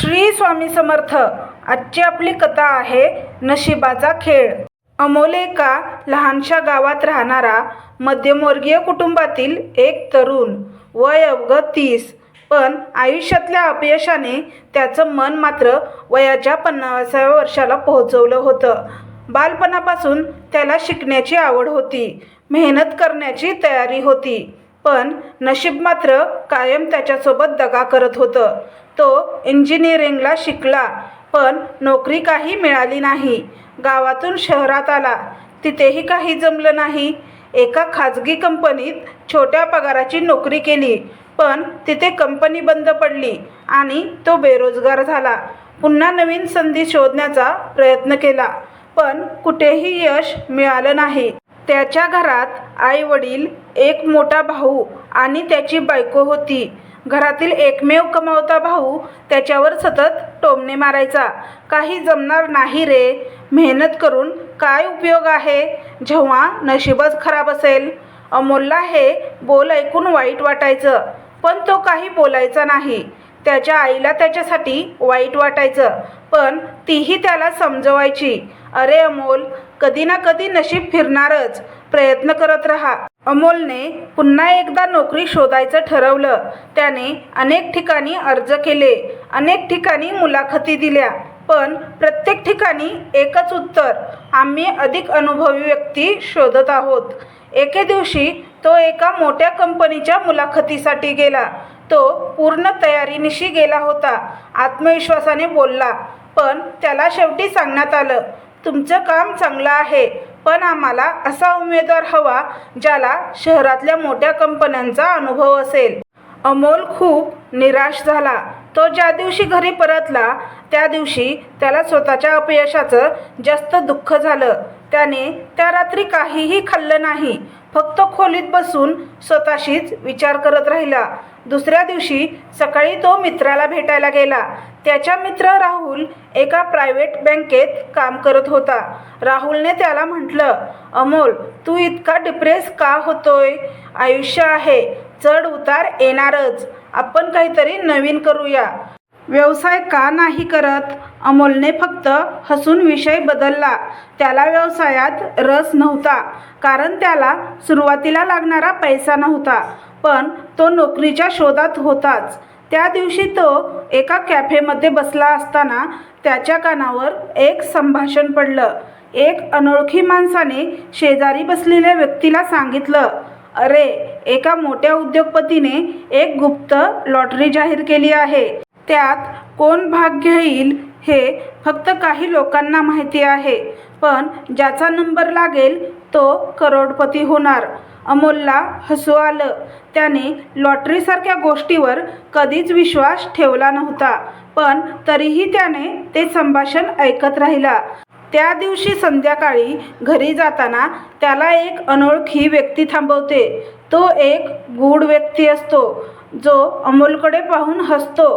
श्री स्वामी समर्थ आजची आपली कथा आहे नशिबाचा खेळ. अमोले एका लहानशा गावात राहणारा मध्यमवर्गीय कुटुंबातील एक तरुण वय अवघ तीस पण आयुष्यातल्या अपयशाने त्याचं मन मात्र वयाच्या पन्नासाव्या वर्षाला पोहोचवलं होतं. बालपणापासून त्याला शिकण्याची आवड होती मेहनत करण्याची तयारी होती. पण नशीब मात्र कायम त्याच्यासोबत दगा करत होतं. तो इंजिनिअरिंगला शिकला पण नोकरी काही मिळाली नाही. गावातून शहरात आला. तिथेही काही जमलं नाही. एका खाजगी कंपनीत छोट्या पगाराची नोकरी केली पण तिथे कंपनी बंद पडली आणि तो बेरोजगार झाला. पुन्हा नवीन संधी शोधण्याचा प्रयत्न केला पण कुठेही यश मिळालं नाही. त्याच्या घरात आई वडील एक मोठा भाऊ आणि त्याची बायको होती. घरातील एकमेव कमावता भाऊ त्याच्यावर सतत टोमणे मारायचा. काही जमणार नाही रे. मेहनत करून काय उपयोग आहे? जेव्हा नशीबच खराब असेल. अमोलला हे बोल ऐकून वाईट वाटायचं पण तो काही बोलायचा नाही. त्याच्या आईला त्याच्यासाठी वाईट वाटायचं पण तीही त्याला समजवायची. अरे अमोल कधी ना कधी नशीब फिरणारच. प्रयत्न करत राहा. अमोलने पुन्हा एकदा नोकरी शोधायचं ठरवलं. त्याने अनेक ठिकाणी अर्ज केले अनेक ठिकाणी मुलाखती दिल्या पण प्रत्येक ठिकाणी एकच उत्तर आम्ही अधिक अनुभवी व्यक्ती शोधत आहोत. एके दिवशी तो एका मोठ्या कंपनीच्या मुलाखतीसाठी गेला. तो पूर्ण तयारीनिशी गेला होता आत्मविश्वासाने बोलला पण त्याला शेवटी सांगण्यात आलं तुमचं काम चांगलं आहे पण आम्हाला असा उमेदवार हवा ज्याला शहरातल्या मोठ्या कंपन्यांचा अनुभव असेल. अमोल खूप निराश झाला. तो ज्या दिवशी घरी परतला त्या दिवशी त्याला स्वतःच्या अपयशाचं जास्त दुःख झालं. त्याने त्या रात्री काहीही खाल्लं नाही. फक्त खोलीत बसून स्वतःशीच विचार करत राहिला. दुसऱ्या दिवशी सकाळी तो मित्राला भेटायला गेला. त्याचा मित्र राहुल एका प्रायव्हेट बँकेत काम करत होता. राहुलने त्याला म्हटलं अमोल तू इतका डिप्रेस का होतोय? आयुष्य आहे चढ उतार येणारच. आपण काहीतरी नवीन करूया. व्यवसाय का नाही करत? अमोलने फक्त हसून विषय बदलला. त्याला व्यवसायात रस नव्हता कारण त्याला सुरुवातीला लागणारा पैसा नव्हता पण तो नोकरीच्या शोधात होताच. त्या दिवशी तो एका कॅफेमध्ये बसला असताना त्याच्या कानावर एक संभाषण पडलं. एक अनोळखी माणसाने शेजारी बसलेल्या व्यक्तीला सांगितलं अरे एका मोठ्या उद्योगपतीने एक गुप्त लॉटरी जाहीर केली आहे. त्यात कोण भाग घेईल हे फक्त काही लोकांना माहिती आहे पण ज्याचा नंबर लागेल तो करोडपती होणार. अमोलला हसू आलं. त्याने लॉटरीसारख्या गोष्टीवर कधीच विश्वास ठेवला नव्हता पण तरीही त्याने ते संभाषण ऐकत राहिला. त्या दिवशी संध्याकाळी घरी जाताना त्याला एक अनोळखी व्यक्ती थांबवते. तो एक गूढ व्यक्ती असतो जो अमोलकडे पाहून हसतो.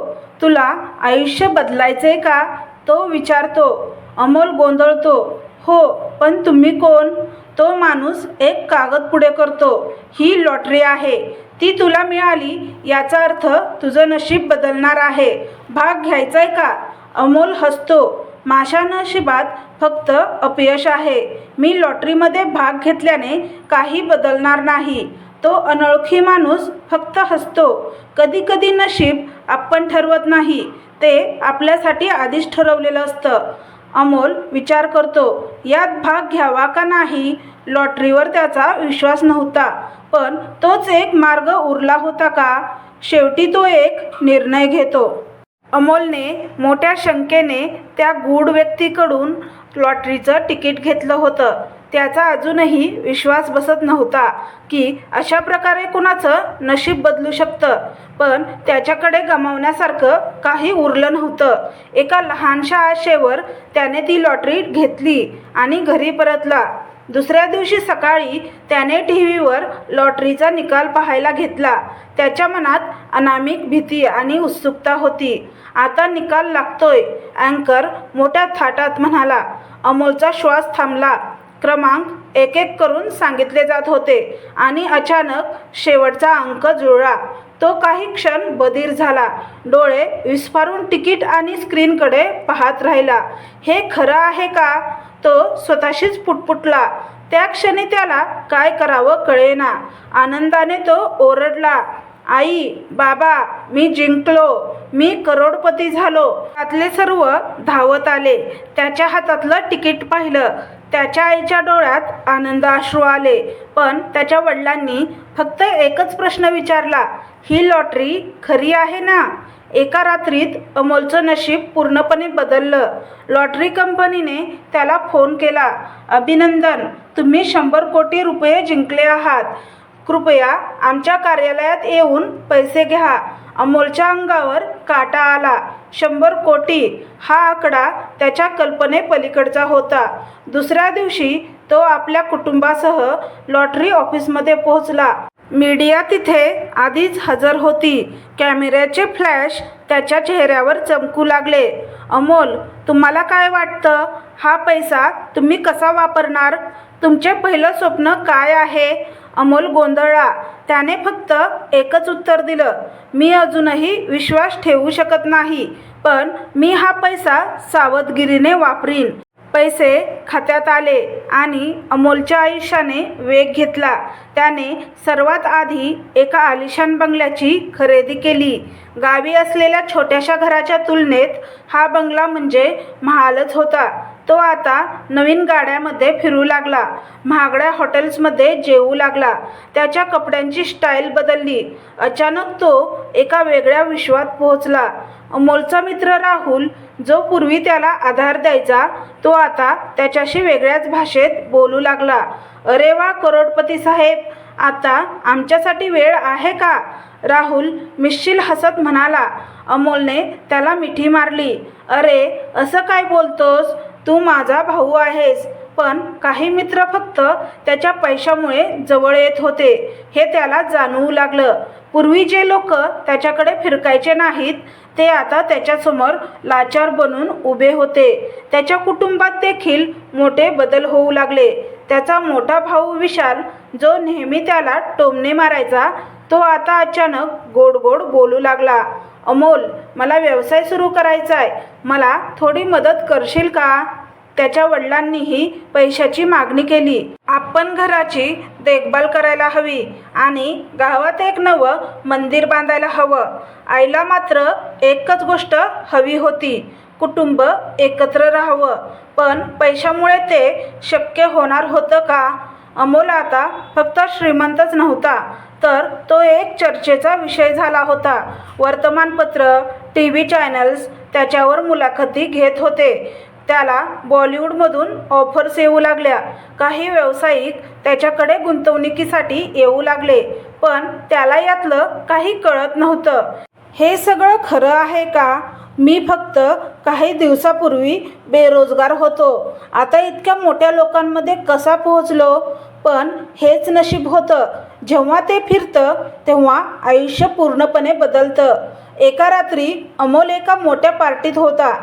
तुला आयुष्य बदलायचंय का? तो विचारतो. अमोल गोंधळतो. हो पण तुम्ही कोण? तो माणूस एक कागद पुढे करतो. ही लॉटरी आहे. ती तुला मिळाली याचा अर्थ तुझं नशीब बदलणार आहे. भाग घ्यायचाय का? अमोल हसतो. माझ्या नशिबात फक्त अपयश आहे. मी लॉटरीमध्ये भाग घेतल्याने काही बदलणार नाही. तो अनोळखी माणूस फक्त हसतो. कधी कधी नशीब आपण ठरवत नाही. ते आपल्यासाठी आधीच ठरवलेलं असतं. अमोल विचार करतो यात भाग घ्यावा का नाही? लॉटरीवर त्याचा विश्वास नव्हता. पण तोच एक मार्ग उरला होता का? शेवटी तो एक निर्णय घेतो. अमोलने मोठ्या शंकेने त्या गूढ व्यक्तीकडून लॉटरीचं तिकीट घेतलं होतं. त्याचा अजूनही विश्वास बसत नव्हता की अशा प्रकारे कुणाचं नशीब बदलू शकतं. पण त्याच्याकडे गमावण्यासारखं काही उरलं नव्हतं. एका लहानशा आशेवर त्याने ती लॉटरी घेतली आणि घरी परतला. दुसऱ्या दिवशी सकाळी त्याने टी व्हीवर लॉटरीचा निकाल पाहायला घेतला. त्याच्या मनात अनामिक भीती आणि उत्सुकता होती. आता निकाल लागतोय अँकर मोठ्या थाटात म्हणाला. अमोलचा श्वास थांबला. क्रमांक एक एक करून सांगितले जात होते. आणि अचानक शेवटचा अंक जुळला. तो काही क्षण बधीर झाला. डोळे विस्फारून तिकीट आणि स्क्रीनकडे पाहत राहिला. हे खरं आहे का? तो स्वतःशीच पुटपुटला. त्या क्षणी त्याला काय करावं कळेना. आनंदाने तो ओरडला. आई बाबा मी जिंकलो. मी करोडपती झालो. त्यातले सर्व धावत आले. त्याच्या हातातलं तिकीट पाहिलं. त्याच्या आईच्या डोळ्यात आनंद अश्रू आले. पण त्याच्या वडिलांनी फक्त एकच प्रश्न विचारला. ही लॉटरी खरी आहे ना? एका रात्रीत अमोलचं नशीब पूर्णपणे बदललं. लॉटरी कंपनीने त्याला फोन केला. अभिनंदन तुम्ही शंभर कोटी रुपये जिंकले आहात. कृपया आमच्या कार्यालयात येऊन पैसे घ्या. अमोलच्या अंगावर काटा आला. शंभर कोटी हा आकडा त्याच्या कल्पनेपलीकडचा होता. दुसऱ्या दिवशी तो आपल्या कुटुंबासह लॉटरी ऑफिसमध्ये पोहोचला. मीडिया तिथे आधीच हजर होती. कॅमेऱ्याचे फ्लॅश त्याच्या चेहऱ्यावर चमकू लागले. अमोल तुम्हाला काय वाटतं? हा पैसा तुम्ही कसा वापरणार? तुमचे पहिलं स्वप्न काय आहे? अमोल गोंधळला. त्याने फक्त एकच उत्तर दिलं मी अजूनही विश्वास ठेवू शकत नाही पण मी हा पैसा सावधगिरीने वापरीन. पैसे खात्यात आले आणि अमोलच्या आयुष्याने वेग घेतला. त्याने सर्वात आधी एका आलिशान बंगल्याची खरेदी केली. गावी असलेल्या छोट्याशा घराच्या तुलनेत हा बंगला म्हणजे महालच होता. तो आता नवीन गाड्यामध्ये फिरू लागला. महागड्या हॉटेल्समध्ये जेवू लागला. त्याच्या कपड्यांची स्टाईल बदलली. अचानक तो एका वेगळ्या विश्वात पोहोचला. अमोलचा मित्र राहुल जो पूर्वी त्याला आधार द्यायचा तो आता त्याच्याशी वेगळ्याच भाषेत बोलू लागला. अरे वा करोडपती साहेब! आता आमच्यासाठी वेळ आहे का? राहुल मिश्चिल हसत म्हणाला. अमोलने त्याला मिठी मारली. अरे असं काय बोलतोस? तू माझा भाऊ आहेस. पण काही मित्र फक्त त्याच्या पैशामुळे जवळ येत होते. हे त्याला जाणवू लागलं. पूर्वी जे लोक त्याच्याकडे फिरकायचे नाहीत ते आता त्याच्यासमोर लाचार बनून उभे होते. त्याच्या कुटुंबात देखील मोठे बदल होऊ लागले. त्याचा मोठा भाऊ विशाल जो नेहमी त्याला टोमणे मारायचा तो आता अचानक गोड गोड बोलू लागला. अमोल मला व्यवसाय सुरू करायचा आहे मला थोडी मदत करशील का? त्याच्या वडिलांनीही पैशाची मागणी केली. आपण घराची देखभाल करायला हवी आणि गावात एक नवं मंदिर बांधायला हवं. आईला मात्र एकच गोष्ट हवी होती. कुटुंब एकत्र राहावं. पण पैशामुळे ते शक्य होणार होतं का? अमोल आता फक्त श्रीमंतच नव्हता तर तो एक चर्चेचा विषय झाला होता. वर्तमानपत्र टी व्ही चॅनल्स त्याच्यावर मुलाखती घेत होते. त्याला बॉलिवूडमधून ऑफर्स येऊ लागल्या. काही व्यावसायिक त्याच्याकडे गुंतवणुकीसाठी येऊ लागले पण त्याला यातलं काही कळत नव्हतं. हे सगळं खरं आहे का? मी फक्त काही दिवसापूर्वी बेरोजगार होतो. आता इतक्या मोठ्या लोकांमध्ये कसा पोहोचलो? पण हेच नशीब होतं. जेव्हा ते फिरतं तेव्हा आयुष्य पूर्णपणे बदलतं. एका रात्री अमोल एका मोठ्या पार्टीत होता.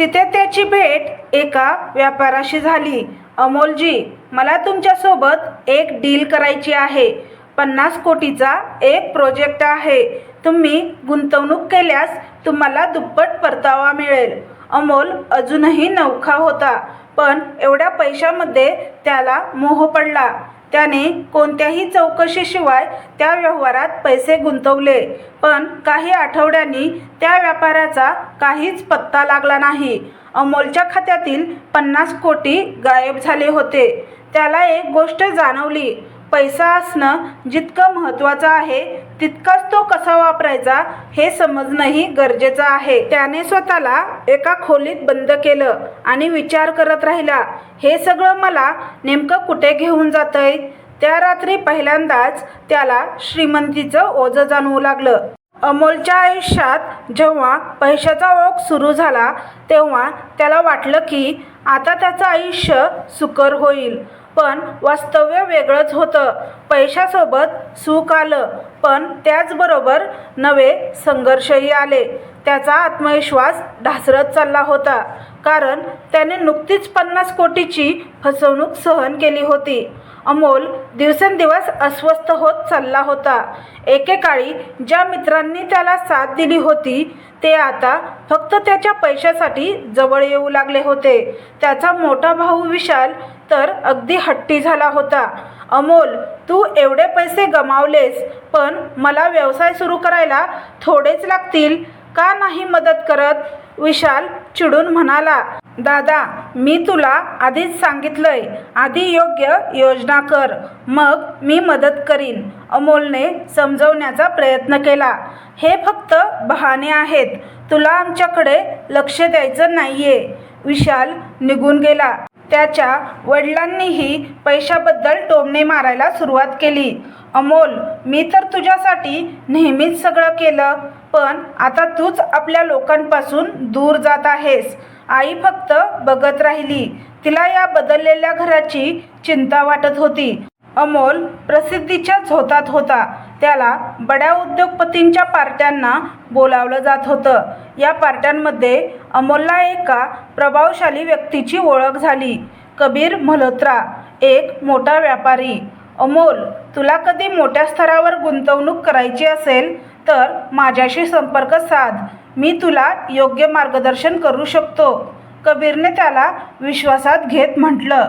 तिथे त्याची भेट एका व्यापाराशी झाली. अमोलजी मला तुमच्यासोबत एक डील करायची आहे. पन्नास कोटीचा एक प्रोजेक्ट आहे. तुम्ही गुंतवणूक केल्यास तुम्हाला दुप्पट परतावा मिळेल. अमोल अजूनही नवखा होता पण एवढ्या पैशामध्ये त्याला मोह पडला. त्याने कोणत्याही चौकशीशिवाय त्या व्यवहारात पैसे गुंतवले. पण काही आठवड्यांनी त्या व्यापाराचा काहीच पत्ता लागला नाही. अमोलच्या खात्यातील पन्नास कोटी गायब झाले होते. त्याला एक गोष्ट जाणवली. पैसा असणं जितकं महत्त्वाचं आहे तितकाच तो कसा वापरायचा हे समजणंही गरजेचं आहे. त्याने स्वतःला एका खोलीत बंद केलं आणि विचार करत राहिला हे सगळं मला नेमकं कुठे घेऊन जातंय? त्या रात्री पहिल्यांदाच त्याला श्रीमंतीचं ओझं जाणवू लागलं. अमोलच्या आयुष्यात जेव्हा पैशाचा ओघ सुरू झाला तेव्हा त्याला वाटलं की आता त्याचं आयुष्य सुकर होईल. पण वास्तव्य वेगळंच होतं. पैशासोबत सुख आलं पण त्याचबरोबर नवे संघर्षही आले. त्याचा आत्मविश्वास ढासरत चालला होता कारण त्याने नुकतीच पन्नास कोटीची फसवणूक सहन केली होती. अमोल दिवसेंदिवस अस्वस्थ होत चालला होता. एकेकाळी ज्या मित्रांनी त्याला साथ दिली होती ते आता फक्त त्याच्या पैशासाठी जवळ येऊ लागले होते. त्याचा मोठा भाऊ विशाल तर अगदी हट्टी झाला होता. अमोल तू एवढे पैसे गमावलेस पण मला व्यवसाय सुरू करायला थोडेच लागतील. का नाही मदत करत? विशाल चिडून म्हणाला. दादा मी तुला आधीच सांगितलंय आधी योग्य योजना कर मग मी मदत करीन अमोलने समजवण्याचा प्रयत्न केला. हे फक्त बहाणे आहेत तुला आमच्याकडे लक्ष द्यायचं नाहीये. विशाल निघून गेला. त्याच्या वडिलांनीही पैशाबद्दल टोमणे मारायला सुरुवात केली. अमोल मी तर तुझ्यासाठी नेहमीच सगळं केलं पण आता तूच आपल्या लोकांपासून दूर जात आहेस. आई फक्त बघत राहिली. तिला या बदललेल्या घराची चिंता वाटत होती. अमोल प्रसिद्धीच्या झोतात होता. त्याला बड्या उद्योगपतींच्या पार्ट्यांना बोलावलं जात होतं. या पार्ट्यांमध्ये अमोलला एका प्रभावशाली व्यक्तीची ओळख झाली. कबीर मल्होत्रा एक मोठा व्यापारी. अमोल तुला कधी मोठ्या स्तरावर गुंतवणूक करायची असेल तर माझ्याशी संपर्क साध. मी तुला योग्य मार्गदर्शन करू शकतो. कबीरने त्याला विश्वासात घेत म्हटलं.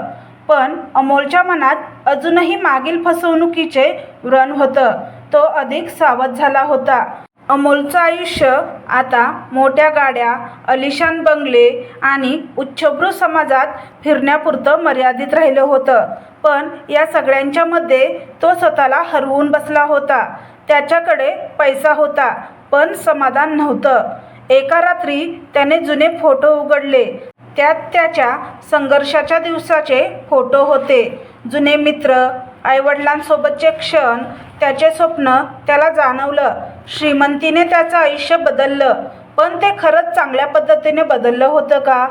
पण अमोलच्या मनात अजूनही मागील फसवणुकीचे व्रण होतं. तो अधिक सावध झाला होता. अमोलचं आयुष्य आता मोठ्या गाड्या अलिशान बंगले आणि उच्चभ्रू समाजात फिरण्यापुरतं मर्यादित राहिलं होतं. पण या सगळ्यांच्यामध्ये तो स्वतःला हरवून बसला होता. त्याच्याकडे पैसा होता पण समाधान नव्हतं. एका रात्री त्याने जुने फोटो उघडले. त्यात त्याच्या संघर्षाच्या दिवसाचे फोटो होते. जुने मित्र आईवडिलांसोबतचे क्षण त्याचे स्वप्न त्याला जाणवलं. श्रीमंतीने त्याचं आयुष्य बदललं. पण ते खरंच चांगल्या पद्धतीने बदललं होतं का?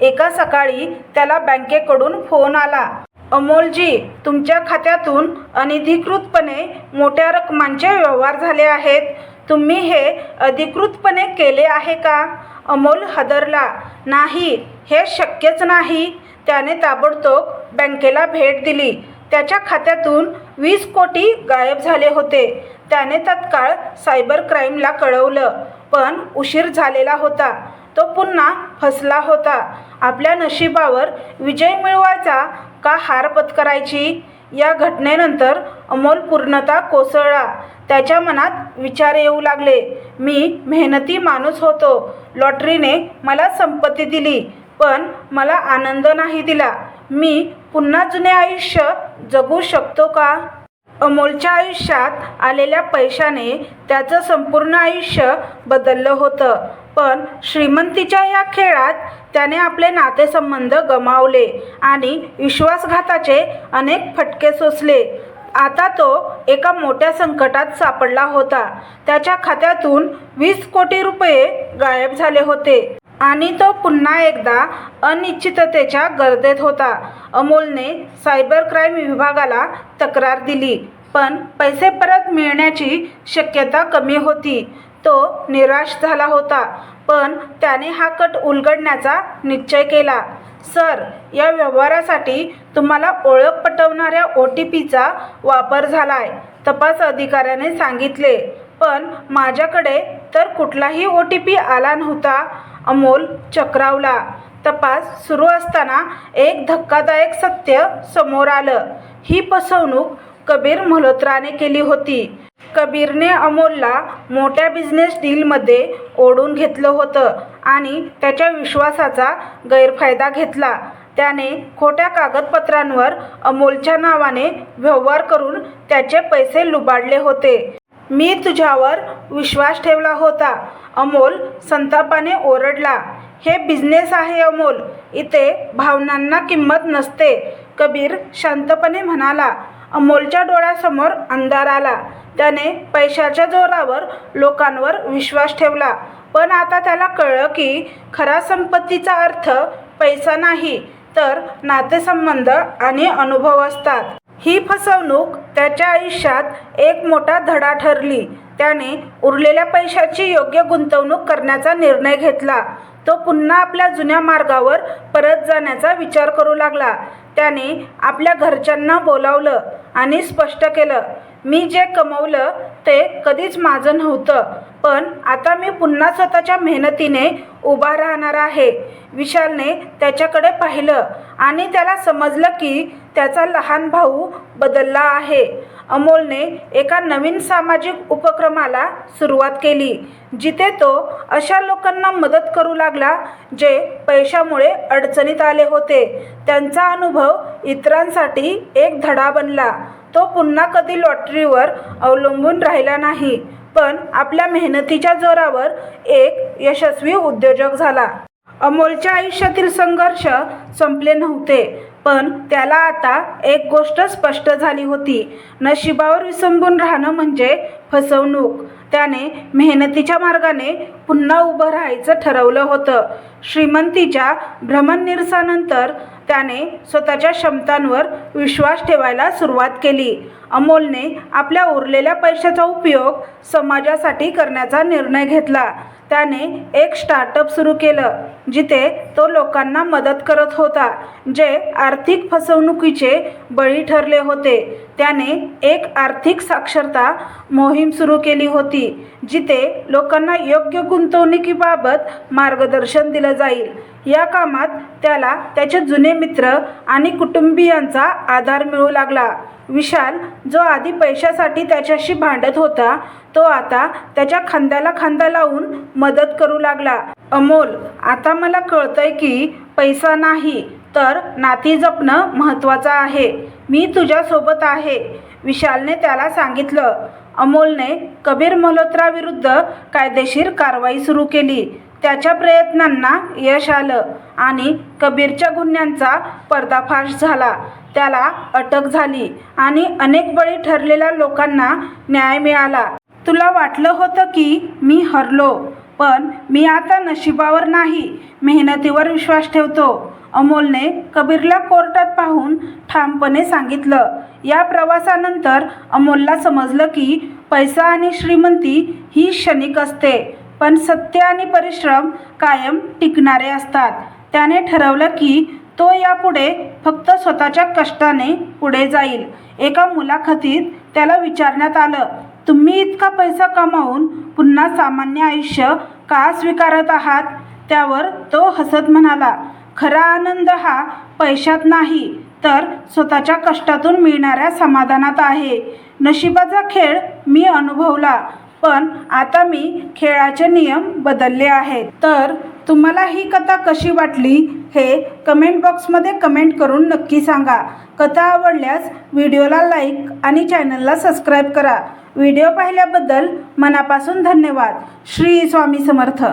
एका सकाळी त्याला बँकेकडून फोन आला. अमोलजी तुमच्या खात्यातून अनधिकृतपणे मोठ्या रकमांचे व्यवहार झाले आहेत. तुम्ही हे अधिकृतपणे केले आहे का? अमोल हादरला नाही हे शक्यच नाही. त्याने ताबडतोब बँकेला भेट दिली. त्याच्या खात्यातून वीस कोटी गायब झाले होते. त्याने तत्काळ सायबर क्राईमला कळवलं पण उशीर झालेला होता. तो पुन्हा फसला होता. आपल्या नशिबावर विजय मिळवायचा का हार पत्करायची? या घटनेनंतर अमोल पूर्णता कोसळला. त्याच्या मनात विचार येऊ लागले. मी मेहनती माणूस होतो. लॉटरीने मला संपत्ती दिली पण मला आनंद नाही दिला. मी पुन्हा जुने आयुष्य जगू शकतो का? अमोलच्या आयुष्यात आलेल्या पैशाने त्याचं संपूर्ण आयुष्य बदललं होतं. पण श्रीमंतीच्या या खेळात त्याने आपले नातेसंबंध गमावले आणि विश्वासघाताचे अनेक फटके सोसले. आता तो एका मोठ्या संकटात सापडला होता. त्याच्या खात्यातून वीस कोटी रुपये गायब झाले होते आणि तो पुन्हा एकदा अनिश्चिततेच्या गर्देत होता. अमोलने सायबर क्राईम विभागाला तक्रार दिली पण पैसे परत मिळण्याची शक्यता कमी होती. तो निराश झाला होता पण त्याने हा कट उलगडण्याचा निश्चय केला. सर या व्यवहारासाठी तुम्हाला ओळख पटवणाऱ्या ओ टी पीचा वापर झाला आहे तपास अधिकाऱ्याने सांगितले. पण माझ्याकडे तर कुठलाही ओ टी पी आला नव्हता. अमोल चक्रावला. तपास सुरू असताना एक धक्कादायक सत्य समोर आलं. ही फसवणूक कबीर मल्होत्राने केली होती. कबीरने अमोलला मोठ्या बिझनेस डीलमध्ये ओढून घेतलं होतं आणि त्याच्या विश्वासाचा गैरफायदा घेतला. त्याने खोट्या कागदपत्रांवर अमोलच्या नावाने व्यवहार करून त्याचे पैसे लुबाडले होते. मी तुझ्यावर विश्वास ठेवला होता. अमोल संतापाने ओरडला. हे बिझनेस आहे अमोल. इथे भावनांना किंमत नसते कबीर शांतपणे म्हणाला. अमोलच्या डोळ्यासमोर अंधार आला. त्याने पैशाच्या जोरावर लोकांवर विश्वास ठेवला. पण आता त्याला कळलं की खरा संपत्तीचा अर्थ पैसा नाही. तर नातेसंबंध आणि अनुभव असतात. ही फसवणूक त्याच्या आयुष्यात एक मोठा धडा ठरली. त्याने उरलेल्या पैशाची योग्य गुंतवणूक करण्याचा निर्णय घेतला. तो पुन्हा आपल्या जुन्या मार्गावर परत जाण्याचा विचार करू लागला. त्याने आपल्या घरच्यांना बोलावलं आणि स्पष्ट केलं मी जे कमवलं ते कधीच माझं नव्हतं. पण आता मी पुन्हा स्वतःच्या मेहनतीने उभा राहणार आहे. विशालने त्याच्याकडे पाहिलं आणि त्याला समजलं की त्याचा लहान भाऊ बदलला आहे. अमोलने एका नवीन सामाजिक उपक्रमाला सुरुवात केली जिथे तो अशा लोकांना मदत करू लागला जे पैशामुळे अडचणीत आले होते. त्यांचा अनुभव इतरांसाठी एक धडा बनला. तो पुन्हा कधी लॉटरीवर अवलंबून राहिला नाही पण आपल्या मेहनतीच्या जोरावर एक यशस्वी उद्योजक झाला. अमोलच्या आयुष्यातील संघर्ष संपले नव्हते पण त्याला आता एक गोष्ट स्पष्ट झाली होती. नशिबावर विसंबून राहणं म्हणजे फसवणूक. त्याने मेहनतीच्या मार्गाने पुन्हा उभं राहायचं ठरवलं होतं. श्रीमंतीच्या भ्रमणनिरसानंतर त्याने स्वतःच्या क्षमतांवर विश्वास ठेवायला सुरुवात केली. अमोलने आपल्या उरलेल्या पैशाचा उपयोग समाजासाठी करण्याचा निर्णय घेतला. त्याने एक स्टार्टअप सुरू केलं जिथे तो लोकांना मदत करत होता जे आर्थिक फसवणुकीचे बळी ठरले होते. त्याने एक आर्थिक साक्षरता मोहीम सुरू केली होती जिथे लोकांना योग्य गुंतवणुकीबाबत मार्गदर्शन दिलं जाईल. या कामात त्याला त्याचे जुने मित्र आणि कुटुंबियांचा आधार मिळू लागला. विशाल जो आधी पैशासाठी त्याच्याशी भांडत होता तो आता त्याच्या खांद्याला खांदा लावून मदत करू लागला. अमोल आता मला कळतंय की पैसा नाही. तर नाती जपणं महत्त्वाचं आहे. मी तुझ्यासोबत आहे. विशालने त्याला सांगितलं. अमोलने कबीर मल्होत्राविरुद्ध कायदेशीर कारवाई सुरू केली. त्याच्या प्रयत्नांना यश आलं आणि कबीरच्या गुन्ह्यांचा पर्दाफाश झाला. त्याला अटक झाली आणि अनेक बळी ठरलेल्या लोकांना न्याय मिळाला. तुला वाटलं होतं की मी हरलो पण मी आता नशिबावर नाही. मेहनतीवर विश्वास ठेवतो. अमोलने कबीरला कोर्टात पाहून ठामपणे सांगितलं. या प्रवासानंतर अमोलला समजलं की पैसा आणि श्रीमंती ही क्षणिक असते पण सत्य आणि परिश्रम कायम टिकणारे असतात. त्याने ठरवलं की तो यापुढे फक्त स्वतःच्या कष्टाने पुढे जाईल. एका मुलाखतीत त्याला विचारण्यात आलं तुम्ही इतका पैसा कमावून पुन्हा सामान्य आयुष्य का स्वीकारत आहात? त्यावर तो हसत म्हणाला खरा आनंद हा पैशात नाही तर स्वतःच्या कष्टातून मिळणाऱ्या समाधानात आहे. नशिबाचा खेळ मी अनुभवला पण आता मी खेळाचे नियम बदलले आहेत. तर तुम्हाला ही कथा कशी वाटली हे कमेंट बॉक्समध्ये कमेंट करून नक्की सांगा. कथा आवडल्यास व्हिडिओला लाईक आणि चॅनलला सबस्क्राईब करा. व्हिडिओ पाहिल्याबद्दल मनापासून धन्यवाद. श्री स्वामी समर्थ.